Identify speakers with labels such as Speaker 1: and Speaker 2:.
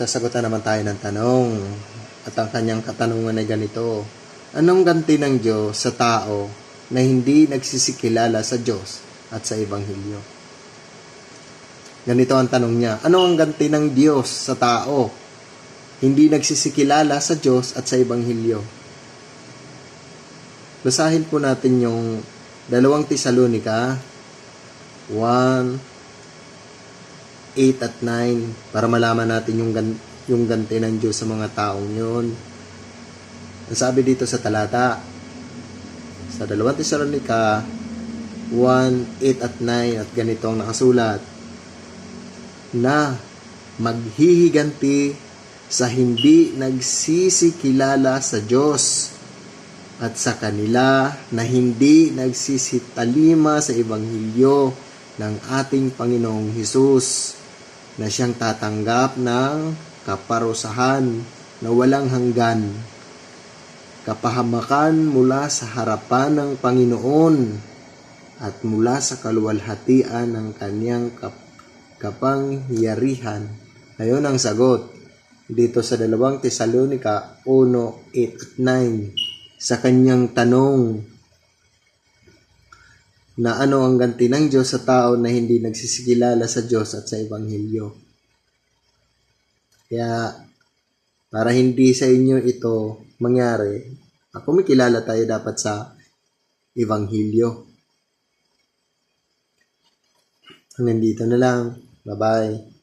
Speaker 1: sasagutan naman tayo ng tanong. At ang kanyang katanungan ay ganito. Anong ganti ng Diyos sa tao na hindi nagsisikilala sa Diyos at sa Ebanghelyo? Ganito ang tanong niya. Ano ang ganti ng Diyos sa tao? Hindi nagsisikilala sa Diyos at sa Ebanghelyo. Basahin po natin yung dalawang Tesalonika 1, 8 at 9 para malaman natin yung, gan- yung ganti ng Diyos sa mga taong yun. Ang sabi dito sa talata, sa 2 Tesalonica 1, 8 at 9 at ganito ang nakasulat na maghihiganti sa hindi nagsisikilala sa Diyos at sa kanila na hindi nagsisitalima sa Ebanghelyo ng ating Panginoong Hesus na siyang tatanggap ng kaparusahan na walang hanggan kapahamakan mula sa harapan ng Panginoon at mula sa kaluwalhatian ng kanyang kap- kapangyarihan. Ngayon ang sagot dito sa dalawang Tesalonika 1, 8 at 9 sa kanyang tanong na ano ang ganti ng Diyos sa tao na hindi nagsisigilala sa Diyos at sa Ebanghelyo. Kaya para hindi sa inyo ito mangyari, ako may kilala tayo dapat sa Ebanghelyo. Hanggang dito na lang. Bye-bye.